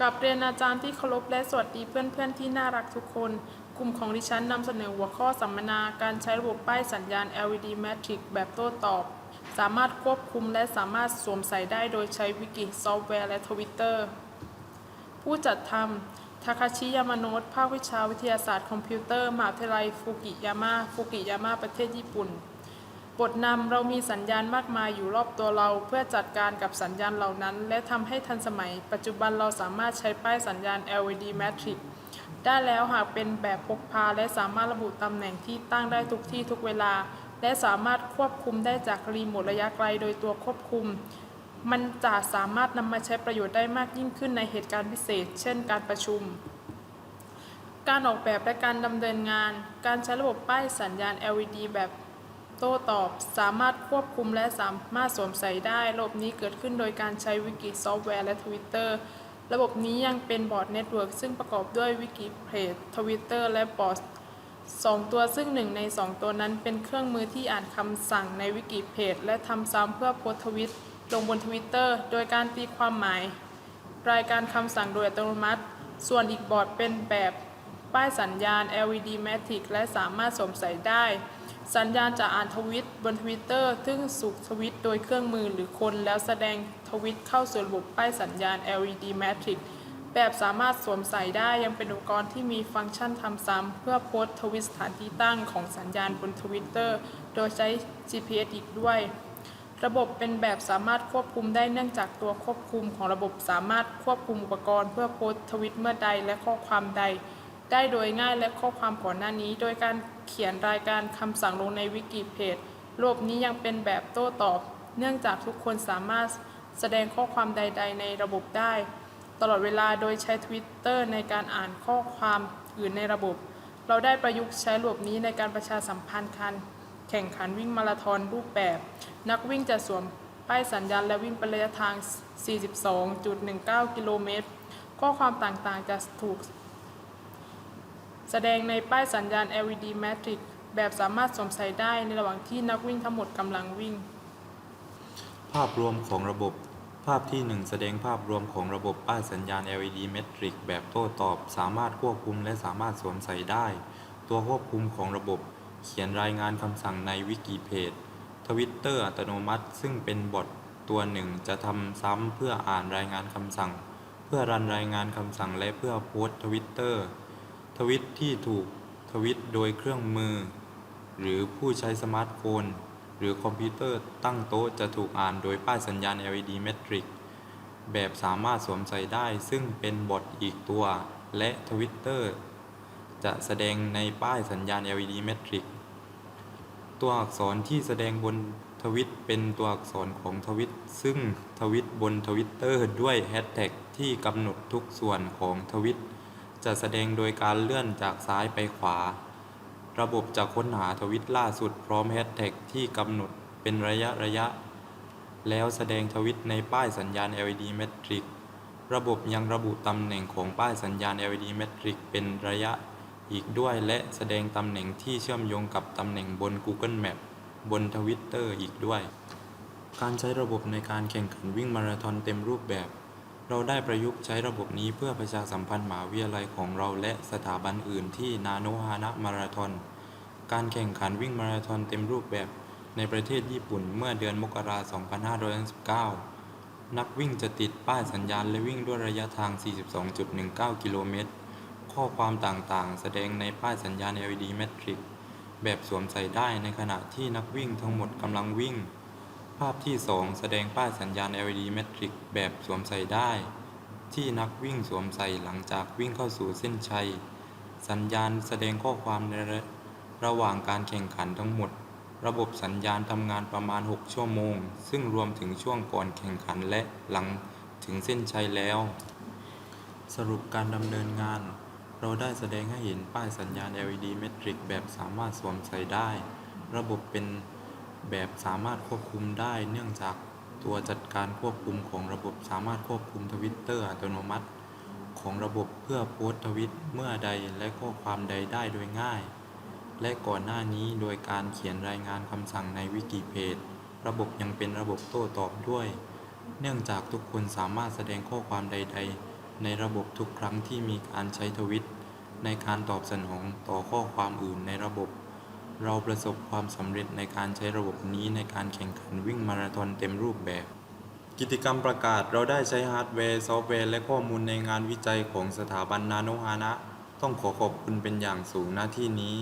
กับเรียนอาจารย์ที่เคารพและสวัสดีเพื่อนๆที่น่ารักทุกคน กลุ่มของดิฉันนำเสนอหัวข้อสัมมนาการใช้ระบบป้ายสัญญาณ LED Matrix แบบโต้ตอบ สามารถควบคุมและสามารถสวมใส่ได้โดยใช้วิกิซอฟต์แวร์และทวิตเตอร์ผู้จัดทำทาคาชิยามาโนะภาควิชาวิทยาศาสตร์คอมพิวเตอร์มหาวิทยาลัยฟุกิยาม่าฟุกิยาม่าประเทศญี่ปุ่น บทนำเรามีสัญญาณมากมายอยู่รอบตัวเราเพื่อจัดการกับสัญญาณเหล่านั้น และทำให้ทันสมัย ปัจจุบันเราสามารถใช้ป้ายสัญญาณ LED Matrix ได้แล้วหากเป็นแบบพกพาและสามารถระบุตำแหน่งที่ตั้งได้ทุกที่ทุกเวลา และสามารถควบคุมได้จากรีโมทระยะไกลโดยตัวควบคุม มันจะสามารถนำมาใช้ประโยชน์ได้มากยิ่งขึ้นในเหตุการณ์พิเศษ เช่น การประชุม การออกแบบและการดำเนินงาน การใช้ระบบป้ายสัญญาณ LED แบบ โต้ตอบ สามารถควบคุมและสามารถสวมใส่ได้ ระบบนี้เกิดขึ้นโดยการใช้วิกิซอฟต์แวร์และ Twitter ระบบนี้ยังเป็นบอร์ดเน็ตเวิร์กซึ่งประกอบด้วยวิกิเพจ Twitter และบอร์ดสองตัวซึ่งหนึ่งในสองตัวนั้นเป็นเครื่องมือที่อ่านคำสั่งในวิกิเพจและทำซ้ำเพื่อโพสทวิตลงบน Twitter โดยการตีความหมาย รายการคำสั่งโดยอัตโนมัติ ส่วนอีกบอร์ดเป็นแบบป้ายสัญญาณ LED Matrix และสามารถสวมใส่ได้ สัญญาณจะอ่านทวิตบนทวิตเตอร์ซึ่งสุกทวิตโดยเครื่องมือหรือคนแล้วแสดงทวิตเข้าสู่ระบบป้ายสัญญาณ LED Matrix แบบสามารถสวมใส่ได้ยังเป็นอุปกรณ์ที่มีฟังก์ชันทำซ้ำเพื่อโพสต์ทวิตสถานที่ตั้งของสัญญาณบนทวิตเตอร์โดยใช้ GPS อีกด้วย ระบบเป็นแบบสามารถควบคุมได้เนื่องจากตัวควบคุมของระบบสามารถควบคุมอุปกรณ์เพื่อโพสต์ทวิตเมื่อใดและข้อความใด ได้โดยง่ายและข้อความก่อนหน้านี้ โดยการเขียนรายการคำสั่งลงในวิกิเพจระบบนี้ยังเป็นแบบโต้ตอบ เนื่องจากทุกคนสามารถแสดงข้อความใด ๆ ในระบบได้ ตลอดเวลาโดยใช้ Twitter ในการอ่านข้อความอื่นในระบบ เราได้ประยุกต์ใช้ระบบนี้ในการประชาสัมพันธ์การแข่งขันวิ่งมาราธอนรูปแบบ นักวิ่งจะสวมป้ายสัญญาณและวิ่งเป็นระยะทาง 42.19 กิโลเมตร ข้อความต่างๆ จะถูก แสดงในป้ายสัญญาณ LED Matrix แบบสามารถสวมใส่ได้ในระหว่างที่นักวิ่งทั้งหมดกำลังวิ่ง ภาพรวมของระบบ ภาพที่ 1 แสดงภาพรวมของระบบป้ายสัญญาณ LED Matrix แบบโต้ตอบ สามารถควบคุมและสามารถสวมใส่ได้ ตัวควบคุมของระบบ เขียนรายงานคำสั่งในวิกิเพจทวิตเตอร์อัตโนมัติ ซึ่งเป็นบอทตัวหนึ่งจะทำซ้ำเพื่ออ่านรายงานคำสั่ง เพื่อรันรายงานคำสั่งและเพื่อโพสต์ทวิตเตอร์ วิตที่ถูกทวิตโดยเครื่องมือ หรือผู้ใช้สมาร์ทโฟน หรือคอมพิวเตอร์ตั้งโต๊ะจะถูกอ่านโดยป้ายสัญญาณ LED Matrix แบบสามารถสวมใส่ได้ซึ่งเป็นบอทอีกตัว และทวิตเตอร์จะแสดงในป้ายสัญญาณ LED Matrix ตัวอักษรที่แสดงบนทวิตเป็นตัวอักษรของทวิต ซึ่งทวิตบนทวิตเตอร์ด้วยแฮชแท็กที่กำหนดทุกส่วนของทวิต จะแสดงโดยการเลื่อนจากซ้ายไปขวา ระบบจะค้นหาทวิตล่าสุดพร้อมแฮชแท็กที่กำหนดเป็นระยะระยะ แล้วแสดงทวิตในป้ายสัญญาณ LED Matrix ระบบยังระบุตำแหน่งของป้ายสัญญาณ LED Matrix เป็นระยะอีกด้วยและแสดงตำแหน่งที่เชื่อมโยงกับตำแหน่งบน Google Map บนทวิตเตอร์อีกด้วย การใช้ระบบในการแข่งขันวิ่งมาราธอนเต็มรูปแบบ เราได้ประยุกต์ใช้ระบบนี้เพื่อประชาสัมพันธ์มหาวิทยาลัยของเราและสถาบันอื่นที่นาโนฮานะมาราธอน การแข่งขันวิ่งมาราธอนเต็มรูปแบบในประเทศญี่ปุ่นเมื่อเดือนมกราคม 2519 นักวิ่งจะติดป้ายสัญญาณและวิ่งด้วยระยะทาง 42.19 กิโลเมตร ข้อความต่างๆ แสดงในป้ายสัญญาณ LED Matrix แบบสวมใส่ได้ในขณะที่นักวิ่งทั้งหมดกำลังวิ่ง ภาพที่ 2 แสดงป้ายสัญญาณ LED Matrix แบบสวมใส่ได้ ที่นักวิ่งสวมใส่หลังจากวิ่งเข้าสู่เส้นชัย สัญญาณแสดงข้อความในระระหว่างการแข่งขันทั้งหมด ระบบสัญญาณทำงานประมาณ 6 ชั่วโมง ซึ่งรวมถึงช่วงก่อนแข่งขันและหลังถึงเส้นชัยแล้ว สรุปการดำเนินงาน เราได้แสดงให้เห็นป้ายสัญญาณ LED Matrix แบบสามารถสวมใส่ได้ ระบบเป็น แบบสามารถควบคุมได้ เนื่องจากตัวจัดการควบคุมของระบบสามารถควบคุมทวิตเตอร์อัตโนมัติ ของระบบเพื่อโพสต์ทวิตเมื่อใดและข้อความใดได้โดยง่าย และก่อนหน้านี้โดยการเขียนรายงานคำสั่งในวิกิเพจระบบยังเป็นระบบโต้ตอบด้วย เนื่องจากทุกคนสามารถแสดงข้อความใด ๆ ในระบบทุกครั้งที่มีการใช้ทวิตในการตอบสนองต่อข้อความอื่นในระบบ เราประสบความสำเร็จในการใช้ระบบนี้ในการแข่งขันวิ่งมาราธอนเต็มรูปแบบ กิจกรรมประกาศเราได้ใช้ฮาร์ดแวร์ ซอฟต์แวร์ และข้อมูลในงานวิจัยของสถาบันนาโนฮานะ ต้องขอขอบคุณเป็นอย่างสูงหน้าที่นี้